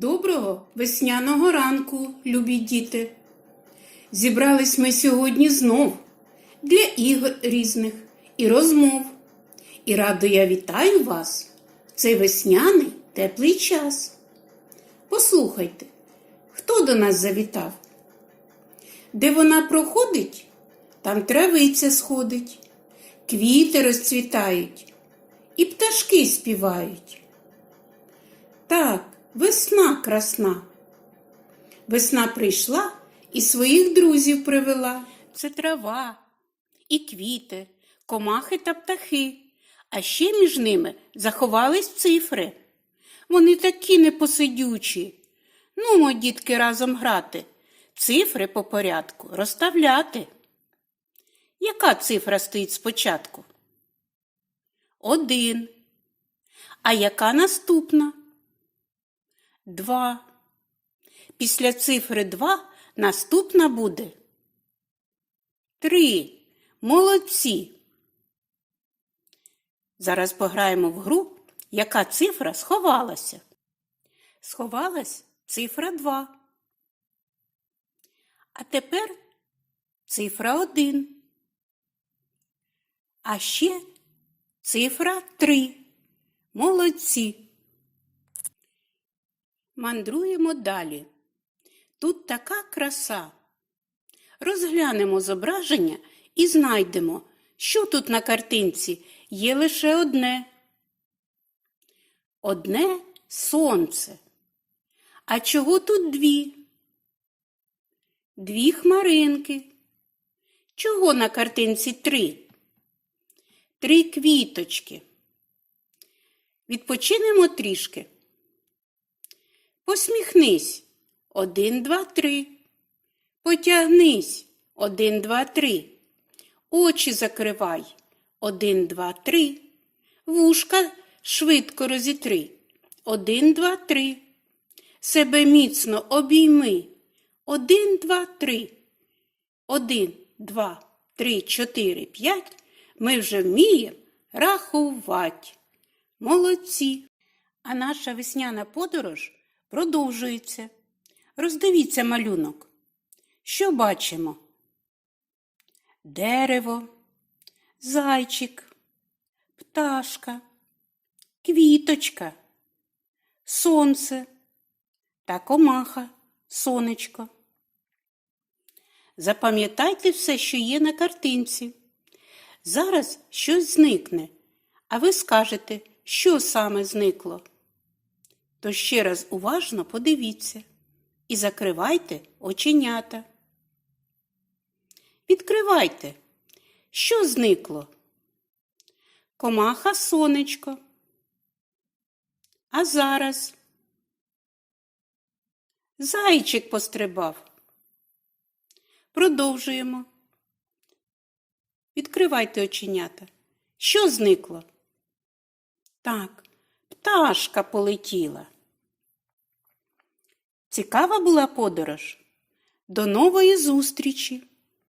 Доброго весняного ранку, любі діти. Зібрались ми сьогодні знов для ігор різних і розмов. І радо я вітаю вас в цей весняний теплий час. Послухайте, хто до нас завітав? Де вона проходить, там травиця сходить, квіти розцвітають і пташки співають. Так, весна красна. Весна прийшла і своїх друзів привела. Це трава, і квіти, комахи та птахи, а ще між ними заховались цифри. Вони такі непосидючі. Ну, дітки, разом грати, цифри по порядку розставляти. Яка цифра стоїть спочатку? Один. А яка наступна? Два. Після цифри два наступна буде. Три. Молодці. Зараз пограємо в гру, яка цифра сховалася. Сховалась цифра два. А тепер цифра один. А ще цифра три. Молодці. Мандруємо далі. Тут така краса. Розглянемо зображення і знайдемо, що тут на картинці є лише одне. Одне сонце. А чого тут дві? Дві хмаринки. Чого на картинці три? Три квіточки. Відпочинемо трішки. Посміхнись. Один, два, три. Потягнись. Один, два, три. Очі закривай. Один, два, три. Вушка швидко розітри. Один, два, три. Себе міцно обійми. Один, два, три. Один, два, три, чотири, п'ять. Ми вже вміємо рахувати. Молодці. А наша весняна подорож продовжується. Роздивіться малюнок. Що бачимо? Дерево, зайчик, пташка, квіточка, сонце та комаха, сонечко. Запам'ятайте все, що є на картинці. Зараз щось зникне, а ви скажете, що саме зникло. То ще раз уважно подивіться і закривайте оченята. Відкривайте, що зникло? Комаха сонечко. А зараз зайчик пострибав. Продовжуємо. Відкривайте оченята. Що зникло? Так, пташка полетіла. Цікава була подорож. До нової зустрічі!